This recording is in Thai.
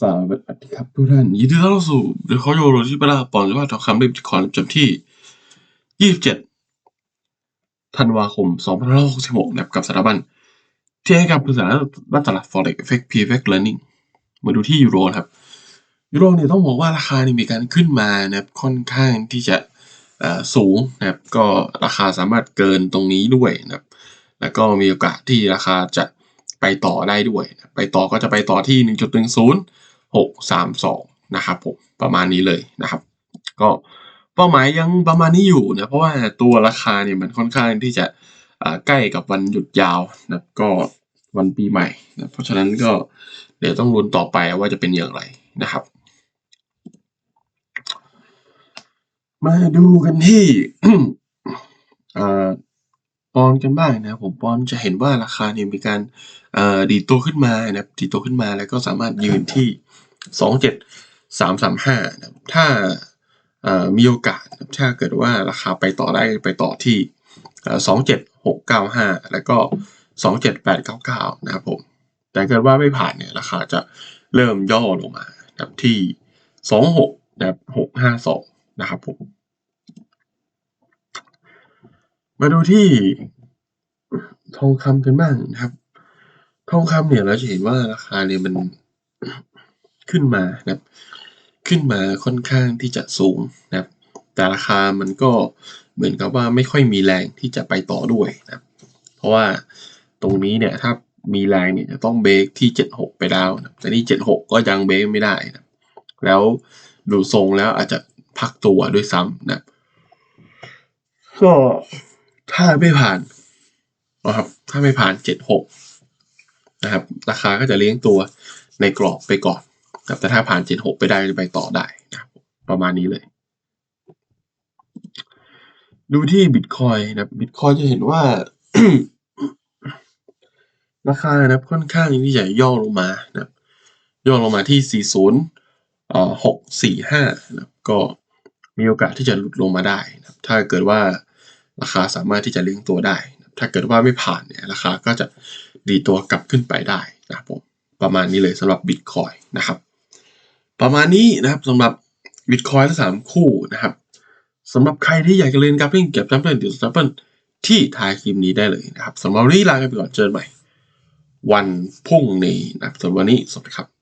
สวัสดีครับทุกท่านยินดีต้อนรับสู่เดอะคอโยโรที่เวลาปอนด์ว่าทองคำเล่มที่ขอจำที่ 27 ธันวาคม 2566นะครับกับสถาบัน ที่ให้การปรึกษาด้านตลาด Forex Effect p f e c Learning มาดูที่ยูโรนะครับ ยูโรเนี่ยต้องบอกว่าราคานี่มีการขึ้นมานะครับค่อนข้างที่จะสูงนะครับก็ราคาสามารถเกินตรงนี้ด้วยนะครับแล้วก็มีโอกาสที่ราคาจะไปต่อได้ด้วย ไปต่อก็จะไปต่อที่ 1.10 632 นะครับผมประมาณนี้เลยนะครับ ก็เป้าหมายยังประมาณนี้อยู่นะเพราะว่าตัวราคาเนี่ยมันค่อนข้างที่จะใกล้กับวันหยุดยาวนะก็วันปีใหม่นะเพราะฉะนั้นก็เดี๋ยวต้องลุ้นต่อไปว่าจะเป็นอย่างไรนะครับ มาดูกันที่อปอนกันบ้างนะผมปอนจะเห็นว่าราคาเนี่ยมีการดีดตัวขึ้นมานะดีดตัวขึ้นมาแล้วก็สามารถยืนที่ สองเจ็ดสามสามห้าถ้ามีโอกาสถ้าเกิดว่าราคาไปต่อได้ไปต่อที่สองเจ็ดหกเก้าห้าแล้วก็สองเจ็ดแปดเก้าเก้านะครับผม แต่เกิดว่าไม่ผ่านเนี่ยราคาจะเริ่มย่อลงมานะครับที่สองหกนะครับหกห้าสองนะครับผม มาดูที่ทองคำกันบ้างนะครับ ทองคำเนี่ยเราจะเห็นว่าราคาเนี่ยมัน ขึ้นมานะครับ ขึ้นมาค่อนข้างที่จะสูงนะครับ แต่ราคามันก็เหมือนกับว่าไม่ค่อยมีแรงที่จะไปต่อด้วยนะครับ เพราะว่าตรงนี้เนี่ยถ้ามีแรงเนี่ยจะต้องเบรกที่ 76 ไปแล้วนะแต่นี่ 76 ก็ยังเบรกไม่ได้นะแล้วดูทรงแล้วอาจจะพักตัวด้วยซ้ำนะครับก็ถ้าไม่ผ่านนะครับถ้าไม่ผ่านเจ็ดหกนะครับ ราคาก็จะเลี้ยงตัวในกรอบไปก่อน ครับแต่ถ้าผ่านเจ็ดหกไปได้จะไปต่อได้นะครับประมาณนี้เลย ดูที่บิตคอยนะบิตคอยจะเห็นว่า ราคานะครับค่อนข้างที่จะย่อลงมานะย่อลงมาที่ 40เอ่อ645นะครับก็มีโอกาสที่จะหลุดลงมาได้นะครับถ้าเกิดว่าราคาสามารถที่จะเลี้ยงตัวได้นะครับถ้าเกิดว่าไม่ผ่านเนี่ยราคาก็จะดีตัวกลับขึ้นไปได้นะครับผมประมาณนี้เลยสำหรับ Bitcoin นะครับ ประมาณนี้นะครับสำหรับบิตคอยทั้งสามคู่นะครับสำหรับใครที่อยากจะเรียนกราฟปิ้งเก็บจัมเปิลหรือจัมเปิลที่ท้ายคลิปนี้ได้เลยนะครับสำหรับวันนี้ลาไปก่อนเจอกันใหม่ วันพรุ่งนี้นะครับสำหรับวันนี้สวัสดีครับ